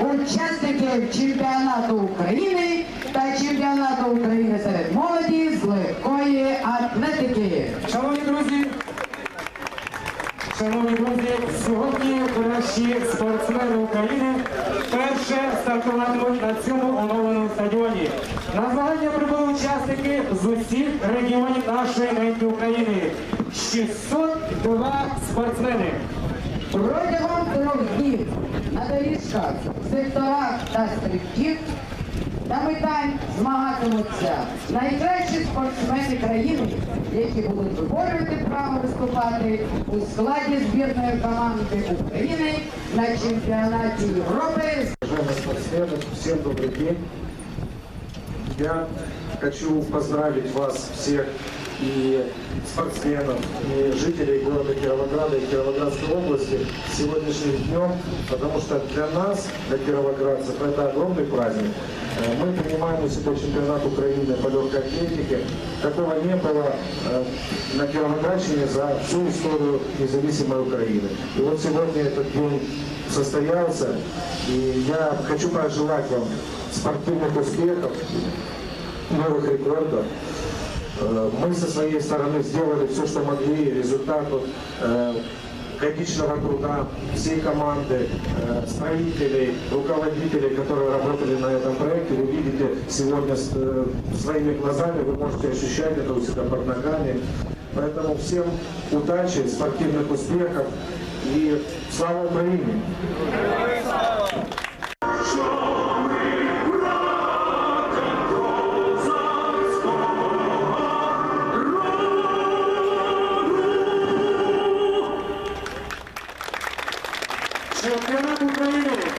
учасників чемпіонату України та чемпіонату України серед молоді з легкої атлетики. Шановні друзі, шановні друзі, сьогодні кращі спортсмени України вперше стартуватимуть на цьому оновленому стадіоні. На змагання прибули учасники з усіх регіонів нашої України. 602 спортсмени. Протягом трьох днів на доріжках, секторах та стрибків та метань змагатимуться найкращі спортсмени країни, які будуть виборювати право виступати у складі збірної команди України на чемпіонаті Європи Уважаемые спортсмены, всем добрый день. Я хочу поздравить вас всех И спортсменов, и жителей города Кировограда и Кировоградской области сегодняшним днем, потому что для нас, для кировоградцев, это огромный праздник. Э, Мы принимаем у себя чемпионат Украины по легкой атлетике. Такого не было э, на Кировоградщине за всю историю независимой Украины. И вот сегодня этот день состоялся, и я хочу пожелать вам спортивных успехов, новых рекордов. Э, Мы со своей стороны сделали все, что могли, результат вот, э, годичного труда всей команды, э, строителей, руководителей, которые работали на этом проекте. Вы видите сегодня своими глазами, вы можете ощущать это у себя под ногами. Поэтому всем удачи, спортивных успехов и слава Украине! Чемпіонат України.